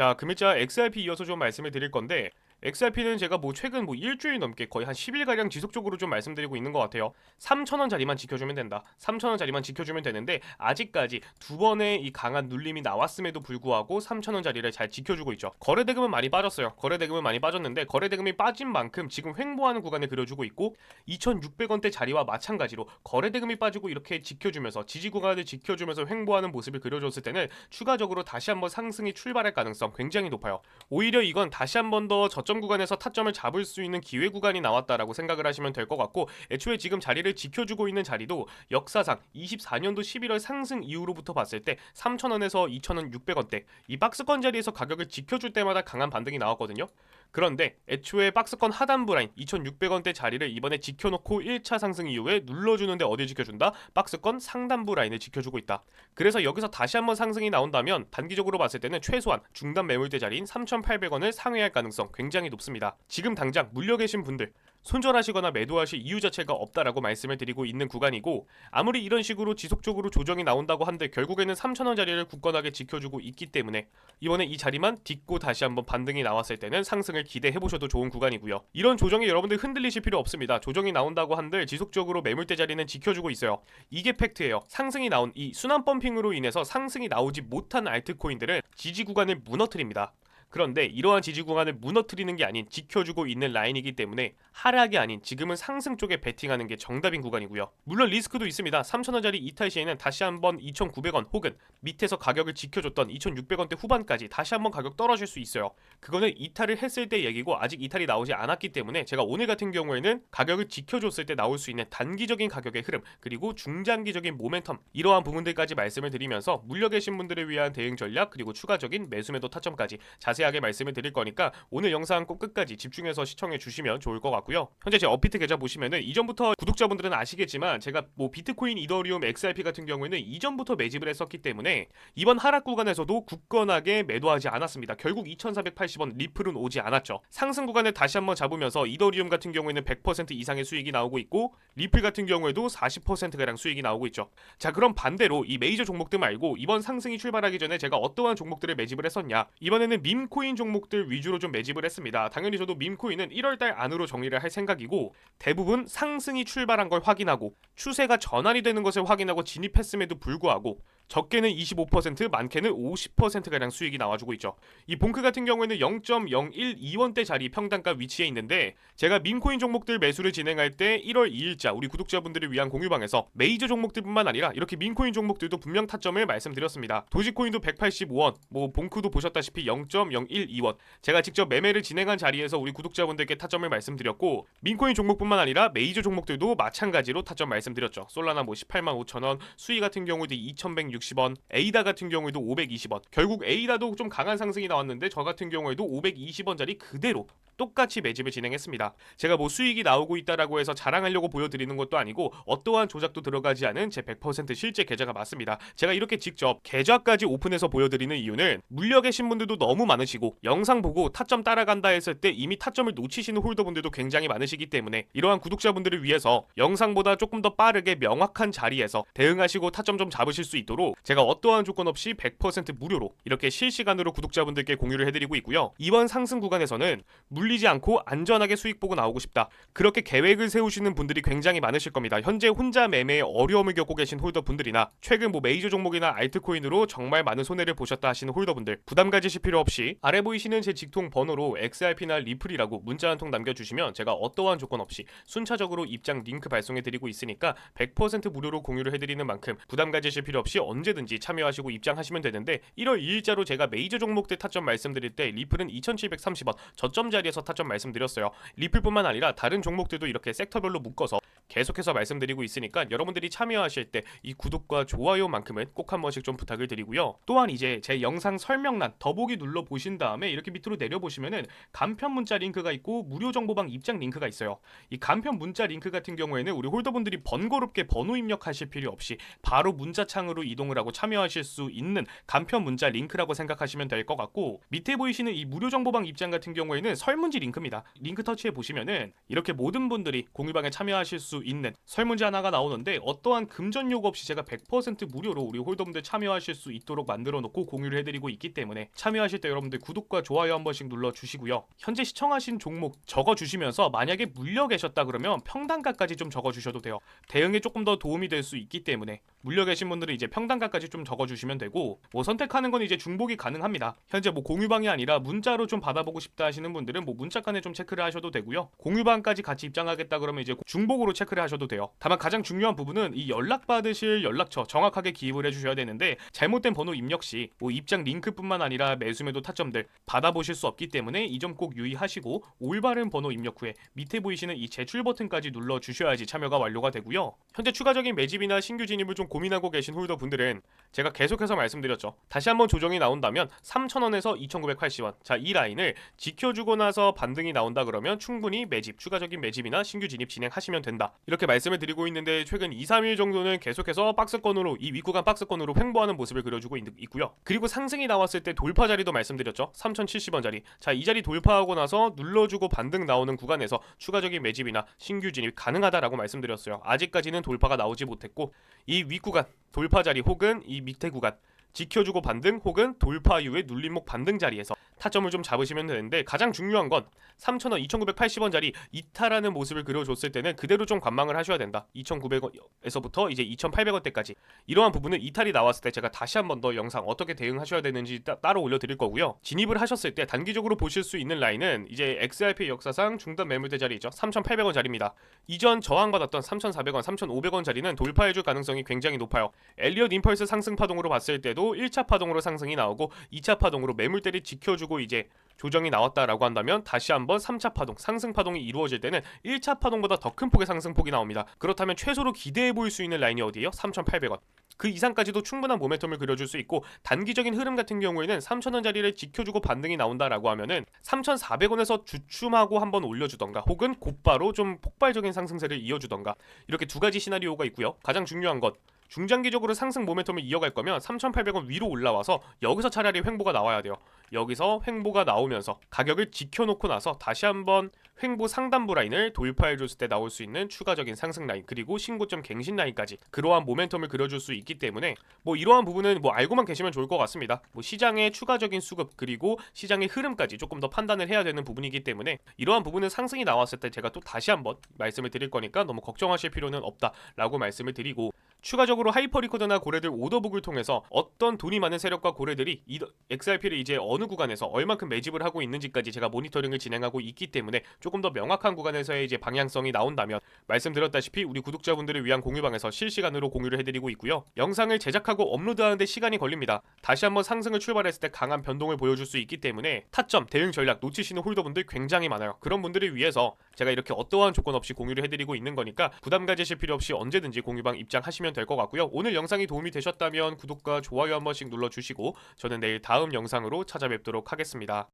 자, 금일자 XRP 이어서 좀 말씀을 드릴 건데 XRP는 제가 뭐 최근 뭐 일주일 넘게 거의 한 10일 가량 지속적으로 좀 말씀드리고 있는 것 같아요. 3,000원짜리만 지켜주면 된다. 3,000원짜리만 지켜주면 되는데 아직까지 두 번의 이 강한 눌림이 나왔음에도 불구하고 3,000원짜리를 잘 지켜주고 있죠. 거래 대금은 많이 빠졌어요. 거래 대금은 많이 빠졌는데 거래 대금이 빠진 만큼 지금 횡보하는 구간을 그려주고 있고 2,600원대 자리와 마찬가지로 거래 대금이 빠지고 이렇게 지켜주면서 지지 구간을 지켜주면서 횡보하는 모습을 그려줬을 때는 추가적으로 다시 한번 상승이 출발할 가능성 굉장히 높아요. 오히려 이건 다시 한번 더 저점 구간에서 타점을 잡을 수 있는 기회 구간이 나왔다라고 생각을 하시면 될 것 같고 애초에 지금 자리를 지켜주고 있는 자리도 역사상 24년도 11월 상승 이후로부터 봤을 때 3,000원에서 2,000원 600원대 이 박스권 자리에서 가격을 지켜줄 때마다 강한 반등이 나왔거든요. 그런데 애초에 박스권 하단부 라인 2,600원대 자리를 이번에 지켜놓고 1차 상승 이후에 눌러주는데 어디 지켜준다? 박스권 상단부 라인을 지켜주고 있다. 그래서 여기서 다시 한번 상승이 나온다면 단기적으로 봤을 때는 최소한 중단 매물대 자리인 3,800원을 상회할 가능성 굉장히 높습니다. 지금 당장 물려 계신 분들 손절하시거나 매도하실 이유 자체가 없다라고 말씀을 드리고 있는 구간이고 아무리 이런 식으로 지속적으로 조정이 나온다고 한들 결국에는 3,000원 자리를 굳건하게 지켜주고 있기 때문에 이번에 이 자리만 딛고 다시 한번 반등이 나왔을 때는 상승을 기대해 보셔도 좋은 구간이고요. 이런 조정이 여러분들 흔들리실 필요 없습니다. 조정이 나온다고 한들 지속적으로 매물대 자리는 지켜주고 있어요. 이게 팩트예요. 상승이 나온 이 순환 펌핑으로 인해서 상승이 나오지 못한 알트코인들은 지지 구간을 무너뜨립니다. 그런데 이러한 지지 구간을 무너뜨리는 게 아닌 지켜주고 있는 라인이기 때문에 하락이 아닌 지금은 상승 쪽에 베팅하는 게 정답인 구간이고요. 물론 리스크도 있습니다. 3,000원짜리 이탈 시에는 다시 한번 2,900원 혹은 밑에서 가격을 지켜줬던 2,600원대 후반까지 다시 한번 가격 떨어질 수 있어요. 그거는 이탈을 했을 때 얘기고 아직 이탈이 나오지 않았기 때문에 제가 오늘 같은 경우에는 가격을 지켜줬을 때 나올 수 있는 단기적인 가격의 흐름 그리고 중장기적인 모멘텀 이러한 부분들까지 말씀을 드리면서 물려 계신 분들을 위한 대응 전략 그리고 추가적인 매수매도 타점까지 자세 하게 말씀을 드릴 거니까 오늘 영상 꼭 끝까지 집중해서 시청해 주시면 좋을 것 같고요. 현재 제 업비트 계좌 보시면은 이전부터 구독자분들은 아시겠지만 제가 뭐 비트코인, 이더리움, XRP 같은 경우에는 이전부터 매집을 했었기 때문에 이번 하락 구간에서도 굳건하게 매도하지 않았습니다. 결국 2,480원 리플은 오지 않았죠. 상승 구간을 다시 한번 잡으면서 이더리움 같은 경우에는 100% 이상의 수익이 나오고 있고 리플 같은 경우에도 40% 가량 수익이 나오고 있죠. 자 그럼 반대로 이 메이저 종목들 말고 이번 상승이 출발하기 전에 제가 어떠한 종목들을 매집을 했었냐 이번에는 밈 코인 종목들 위주로 좀 매집을 했습니다. 당연히 저도 밈코인은 1월달 안으로 정리를 할 생각이고 대부분 상승이 출발한 걸 확인하고 추세가 전환이 되는 것을 확인하고 진입했음에도 불구하고 적게는 25%, 많게는 50%가량 수익이 나와주고 있죠. 이 봉크 같은 경우에는 0.012원대 자리 평단가 위치에 있는데 제가 민코인 종목들 매수를 진행할 때 1월 2일자 우리 구독자분들을 위한 공유방에서 메이저 종목들뿐만 아니라 이렇게 민코인 종목들도 분명 타점을 말씀드렸습니다. 도지코인도 185원, 뭐 봉크도 보셨다시피 0.012원. 제가 직접 매매를 진행한 자리에서 우리 구독자분들께 타점을 말씀드렸고 민코인 종목뿐만 아니라 메이저 종목들도 마찬가지로 타점 말씀드렸죠. 솔라나 뭐 18만 5천 원, 수위 같은 경우도 2,160 원, 에이다 같은 경우에도 520원. 결국 에이다도 좀 강한 상승이 나왔는데 저 같은 경우에도 520원짜리 그대로 똑같이 매집을 진행했습니다. 제가 뭐 수익이 나오고 있다라고 해서 자랑하려고 보여드리는 것도 아니고 어떠한 조작도 들어가지 않은 제 100% 실제 계좌가 맞습니다. 제가 이렇게 직접 계좌까지 오픈해서 보여드리는 이유는 물려 계신 분들도 너무 많으시고 영상 보고 타점 따라간다 했을 때 이미 타점을 놓치시는 홀더분들도 굉장히 많으시기 때문에 이러한 구독자분들을 위해서 영상보다 조금 더 빠르게 명확한 자리에서 대응하시고 타점 좀 잡으실 수 있도록 제가 어떠한 조건 없이 100% 무료로 이렇게 실시간으로 구독자분들께 공유를 해드리고 있고요. 이번 상승 구간에서는 물 리지 않고 안전하게 수익 보고 나오고 싶다. 그렇게 계획을 세우시는 분들이 굉장히 많으실 겁니다. 현재 혼자 매매에 어려움을 겪고 계신 홀더분들이나 최근 뭐 메이저 종목이나 알트코인으로 정말 많은 손해를 보셨다 하시는 홀더분들 부담 가지실 필요 없이 아래 보이시는 제 직통 번호로 XRP나 리플이라고 문자 한 통 남겨주시면 제가 어떠한 조건 없이 순차적으로 입장 링크 발송해 드리고 있으니까 100% 무료로 공유를 해드리는 만큼 부담 가지실 필요 없이 언제든지 참여하시고 입장하시면 되는데 1월 2일자로 제가 메이저 종목들 타점 말씀드릴 때 리플은 2730원 저점 자리에서 타점 말씀드렸어요. 리플뿐만 아니라 다른 종목들도 이렇게 섹터별로 묶어서 계속해서 말씀드리고 있으니까 여러분들이 참여하실 때 이 구독과 좋아요만큼은 꼭 한 번씩 좀 부탁을 드리고요. 또한 이제 제 영상 설명란 더보기 눌러 보신 다음에 이렇게 밑으로 내려 보시면은 간편 문자 링크가 있고 무료 정보방 입장 링크가 있어요. 이 간편 문자 링크 같은 경우에는 우리 홀더분들이 번거롭게 번호 입력하실 필요 없이 바로 문자창으로 이동을 하고 참여하실 수 있는 간편 문자 링크라고 생각하시면 될 것 같고 밑에 보이시는 이 무료 정보방 입장 같은 경우에는 설문지 링크입니다. 링크 터치해 보시면은 이렇게 모든 분들이 공유방에 참여하실 수수 있는 설문지 하나가 나오는데 어떠한 금전 요구 없이 제가 100% 무료로 우리 홀더분들 참여하실 수 있도록 만들어 놓고 공유를 해드리고 있기 때문에 참여하실 때 여러분들 구독과 좋아요 한 번씩 눌러 주시고요. 현재 시청하신 종목 적어 주시면서 만약에 물려 계셨다 그러면 평단가까지 좀 적어 주셔도 돼요. 대응에 조금 더 도움이 될 수 있기 때문에 물려 계신 분들은 이제 평단가까지 좀 적어 주시면 되고 뭐 선택하는 건 이제 중복이 가능합니다. 현재 뭐 공유방이 아니라 문자로 좀 받아보고 싶다 하시는 분들은 뭐 문자칸에 좀 체크를 하셔도 되고요. 공유방까지 같이 입장하겠다 그러면 이제 중복으로 체크 를 하셔도 돼요. 다만 가장 중요한 부분은 이 연락 받으실 연락처 정확하게 기입을 해주셔야 되는데 잘못된 번호 입력 시 뭐 입장 링크뿐만 아니라 매수매도 타점들 받아보실 수 없기 때문에 이 점 꼭 유의하시고 올바른 번호 입력 후에 밑에 보이시는 이 제출 버튼까지 눌러 주셔야지 참여가 완료가 되고요. 현재 추가적인 매집이나 신규 진입을 좀 고민하고 계신 홀더 분들은 제가 계속해서 말씀드렸죠. 다시 한번 조정이 나온다면 3,000원에서 2,980원. 자, 이 라인을 지켜주고 나서 반등이 나온다 그러면 충분히 매집, 추가적인 매집이나 신규 진입 진행하시면 된다. 이렇게 말씀을 드리고 있는데 최근 2, 3일 정도는 계속해서 박스권으로 이 윗구간 박스권으로 횡보하는 모습을 그려주고 있, 있고요. 그리고 상승이 나왔을 때 돌파 자리도 말씀드렸죠. 3,070원 자리. 자, 이 자리 돌파하고 나서 눌러주고 반등 나오는 구간에서 추가적인 매집이나 신규 진입 가능하다라고 말씀드렸어요. 아직까지는 돌파가 나오지 못했고 이 윗구간 돌파 자리 혹은 이 밑에 구간 지켜주고 반등 혹은 돌파 이후에 눌림목 반등 자리에서 타점을 좀 잡으시면 되는데 가장 중요한 건 3,000원, 2,980원짜리 이탈하는 모습을 그려줬을 때는 그대로 좀 관망을 하셔야 된다. 2,900원에서부터 이제 2,800원대까지 이러한 부분은 이탈이 나왔을 때 제가 다시 한번 더 영상 어떻게 대응하셔야 되는지 따, 따로 올려드릴 거고요. 진입을 하셨을 때 단기적으로 보실 수 있는 라인은 이제 XRP 역사상 중단 매물대 자리죠. 3,800원 자리입니다. 이전 저항받았던 3,400원, 3,500원 자리는 돌파해줄 가능성이 굉장히 높아요. 엘리엇 임펄스 상승 파동으로 봤을 때도 1차 파동으로 상승이 나오고 2차 파동으로 매물대를 지켜주고 이제 조정이 나왔다라고 한다면 다시 한번 3차 파동, 상승 파동이 이루어질 때는 1차 파동보다 더 큰 폭의 상승폭이 나옵니다. 그렇다면 최소로 기대해 볼수 있는 라인이 어디예요? 3,800원. 그 이상까지도 충분한 모멘텀을 그려줄 수 있고 단기적인 흐름 같은 경우에는 3,000원 자리를 지켜주고 반등이 나온다라고 하면은 3,400원에서 주춤하고 한번 올려주던가 혹은 곧바로 좀 폭발적인 상승세를 이어주던가 이렇게 두 가지 시나리오가 있고요. 가장 중요한 것 중장기적으로 상승 모멘텀을 이어갈 거면 3,800원 위로 올라와서 여기서 차라리 횡보가 나와야 돼요. 여기서 횡보가 나오면서 가격을 지켜놓고 나서 다시 한번 횡보 상단부 라인을 돌파해줬을 때 나올 수 있는 추가적인 상승 라인 그리고 신고점 갱신 라인까지 그러한 모멘텀을 그려줄 수 있기 때문에 뭐 이러한 부분은 뭐 알고만 계시면 좋을 것 같습니다. 뭐 시장의 추가적인 수급 그리고 시장의 흐름까지 조금 더 판단을 해야 되는 부분이기 때문에 이러한 부분은 상승이 나왔을 때 제가 또 다시 한번 말씀을 드릴 거니까 너무 걱정하실 필요는 없다라고 말씀을 드리고 추가적으로 하이퍼리코드나 고래들 오더북을 통해서 어떤 돈이 많은 세력과 고래들이 이 XRP를 이제 어느 구간에서 얼만큼 매집을 하고 있는지까지 제가 모니터링을 진행하고 있기 때문에 조금 더 명확한 구간에서의 이제 방향성이 나온다면 말씀드렸다시피 우리 구독자분들을 위한 공유방에서 실시간으로 공유를 해드리고 있고요. 영상을 제작하고 업로드하는데 시간이 걸립니다. 다시 한번 상승을 출발했을 때 강한 변동을 보여줄 수 있기 때문에 타점, 대응 전략 놓치시는 홀더분들 굉장히 많아요. 그런 분들을 위해서 제가 이렇게 어떠한 조건 없이 공유를 해드리고 있는 거니까 부담 가지실 필요 없이 언제든지 공유방 입장하시면 될 것 같고요. 오늘 영상이 도움이 되셨다면 구독과 좋아요 한 번씩 눌러주시고 저는 내일 다음 영상으로 찾아뵙도록 하겠습니다.